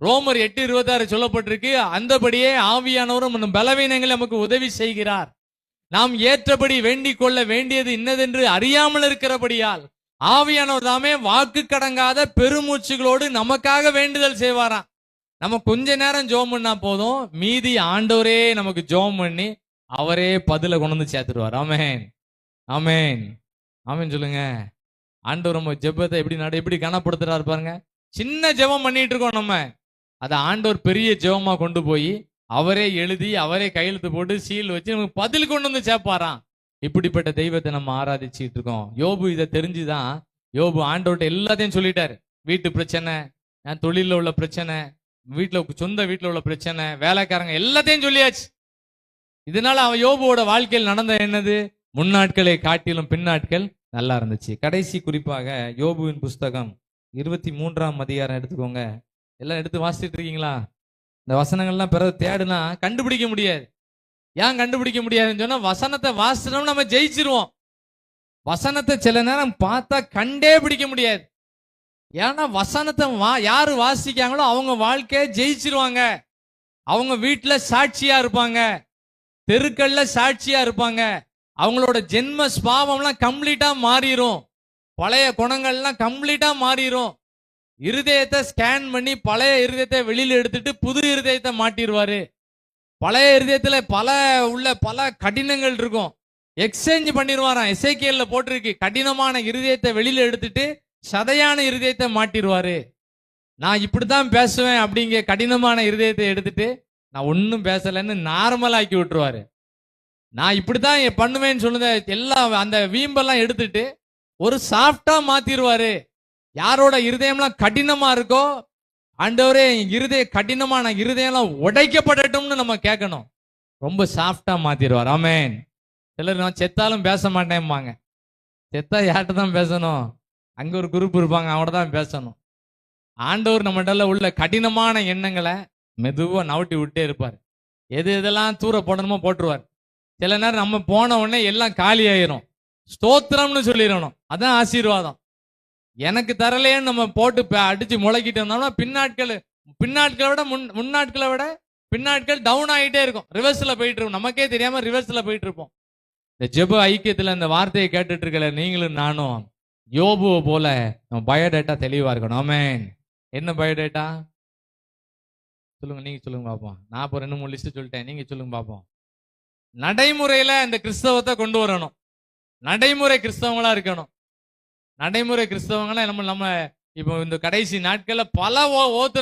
ரோமர் எட்டு இருபத்தாறு சொல்லப்பட்டிருக்கு அந்தபடியே ஆவியானவரும் நம் பலவீனங்கள் நமக்கு உதவி செய்கிறார். நாம் ஏற்றபடி வேண்டிக் கொள்ள வேண்டியது இன்னதென்று அறியாமல் இருக்கிறபடியால் ஆவியானவர் தாமே வாக்கு கடங்காத பெருமூச்சுகளோடு நமக்காக வேண்டுதல் செய்வாராம். நம்ம கொஞ்ச நேரம் ஜோம் பண்ணா போதும். மீதி ஆண்டவரே நமக்கு ஜோம் பண்ணி அவரே பதில கொண்டு வந்து சேர்த்துருவார். அமேன் அமேன் ஆமென் சொல்லுங்க. ஆண்டவர் நம்ம ஜெபத்தை எப்படி நட எப்படி கனப்படுத்துறாரு பாருங்க. சின்ன ஜெபம் பண்ணிட்டு இருக்கோம் நம்ம. அதை ஆண்டவர் பெரிய ஜெபமா கொண்டு போய் அவரே எழுதி அவரே கையெழுத்து போட்டு சீல் வச்சு நமக்கு பதில் கொண்டு வந்து சேர்ப்பாராம். இப்படிப்பட்ட தெய்வத்தை நம்ம ஆராதிச்சுட்டு இருக்கோம். யோபு இதை தெரிஞ்சுதான் யோபு ஆண்டவர்கிட்ட எல்லாத்தையும் சொல்லிட்டாரு. வீட்டு பிரச்சனை என் உள்ள பிரச்சனை வீட்டில் சொந்த வீட்டில் உள்ள பிரச்சனை வேலைக்காரங்க எல்லாத்தையும் சொல்லியாச்சு. இதனால அவன் யோபுவோட வாழ்க்கையில் நடந்த என்னது? முன்னாட்களை காட்டிலும் பின்னாட்கள் நல்லா இருந்துச்சு. கடைசி குறிப்பாக யோபுவின் புஸ்தகம் இருபத்தி மூன்றாம் அதிகாரம் எடுத்துக்கோங்க. எல்லாம் எடுத்து வாசிச்சுட்டு இருக்கீங்களா? இந்த வசனங்கள்லாம் பிறகு தேடுனா கண்டுபிடிக்க முடியாது. ஏன் கண்டுபிடிக்க முடியாதுன்னு சொன்னா வசனத்தை வாசிச்சோம் நம்ம ஜெயிச்சிருவோம். வசனத்தை சில நேரம் பார்த்தா கண்டே பிடிக்க முடியாது. ஏன்னா வசனத்தை வா யாரு வாசிக்காங்களோ அவங்க வாழ்க்கைய ஜெயிச்சிருவாங்க. அவங்க வீட்டில் சாட்சியா இருப்பாங்க. தெருக்கள்ல சாட்சியா இருப்பாங்க. அவங்களோட ஜென்ம ஸ்பாவம்லாம் கம்ப்ளீட்டா மாறிடும் பழைய குணங்கள்லாம் கம்ப்ளீட்டா மாறிடும் இருதயத்தை ஸ்கேன் பண்ணி பழைய இருதயத்தை வெளியில் எடுத்துட்டு புது இருதயத்தை மாட்டிடுவாரு பழைய இருதயத்துல பல உள்ள பல கடினங்கள் இருக்கும். எக்ஸ்சேஞ்ச் பண்ணிடுவாராம் எஸ்ஐகேல போட்டிருக்கு. கடினமான இருதயத்தை வெளியில எடுத்துட்டு சதையான இருதயத்தை மாட்டிடுவாரு நான் இப்படித்தான் பேசுவேன் அப்படிங்க கடினமான இருதயத்தை எடுத்துட்டு நான் ஒன்றும் பேசலைன்னு நார்மலாக்கி விட்டுருவாரு. நான் இப்படித்தான் பண்ணுவேன்னு சொன்னத எல்லாம் அந்த வீம்பெல்லாம் எடுத்துட்டு ஒரு சாஃப்டா மாத்திடுவாரு யாரோட இருதயம்லாம் கடினமா இருக்கோ ஆண்டவரே இருதய கடினமான இருதயம்லாம் உடைக்கப்படட்டும்னு நம்ம கேட்கணும். ரொம்ப சாஃப்டா மாத்திடுவார். ஆமேன் சிலர் நான் செத்தாலும் பேச மாட்டேன்பாங்க செத்தா யார்கிட்ட தான் பேசணும்? அங்க ஒரு குரூப் இருப்பாங்க அவட தான் பேசணும். ஆண்டவர் நம்மகிட்ட உள்ள கடினமான எண்ணங்களை மெதுவா நவட்டி விட்டே இருப்பார். எது எதெல்லாம் தூர போடணுமோ போட்டுருவார். சில நேரம் நம்ம போன உடனே எல்லாம் காலி ஆயிரும். ஸ்தோத்திரம்னு சொல்லிடணும். அதான் ஆசீர்வாதம். எனக்கு தரலையேன்னு நம்ம போட்டு அடிச்சு முளைக்கிட்டு இருந்தோம்னா பின்னாட்கள் பின்னாட்களை விட முன் முன்னாட்களை விட பின்னாட்கள் டவுன் ஆகிட்டே இருக்கும். ரிவர்ஸில் போயிட்டு இருக்கும். நமக்கே தெரியாம ரிவர்ஸில் போயிட்டு இருப்போம். இந்த ஜெப ஐக்கியத்தில் இந்த வார்த்தையை கேட்டுட்டு இருக்கல நீங்களும் நானும். யோபுவை போல நம்ம பயோடேட்டா தெளிவா இருக்கணும். ஆமென். என்ன பயோடேட்டா? சொல்லுங்க நீங்க சொல்லுங்க பார்ப்போம் நான் இப்போ ரெண்டு மூணு லிஸ்ட் சொல்லிட்டேன். நீங்க சொல்லுங்க பார்ப்போம் நடைமுறையில இந்த கிறிஸ்தவத்தை கொண்டு வரணும். நடைமுறை கிறிஸ்தவங்களா இருக்கணும். நடைமுறை கிறிஸ்தவங்களாம் நம்ம நம்ம இப்போ இந்த கடைசி நாட்கள்ல பல ஓ- ஓத்து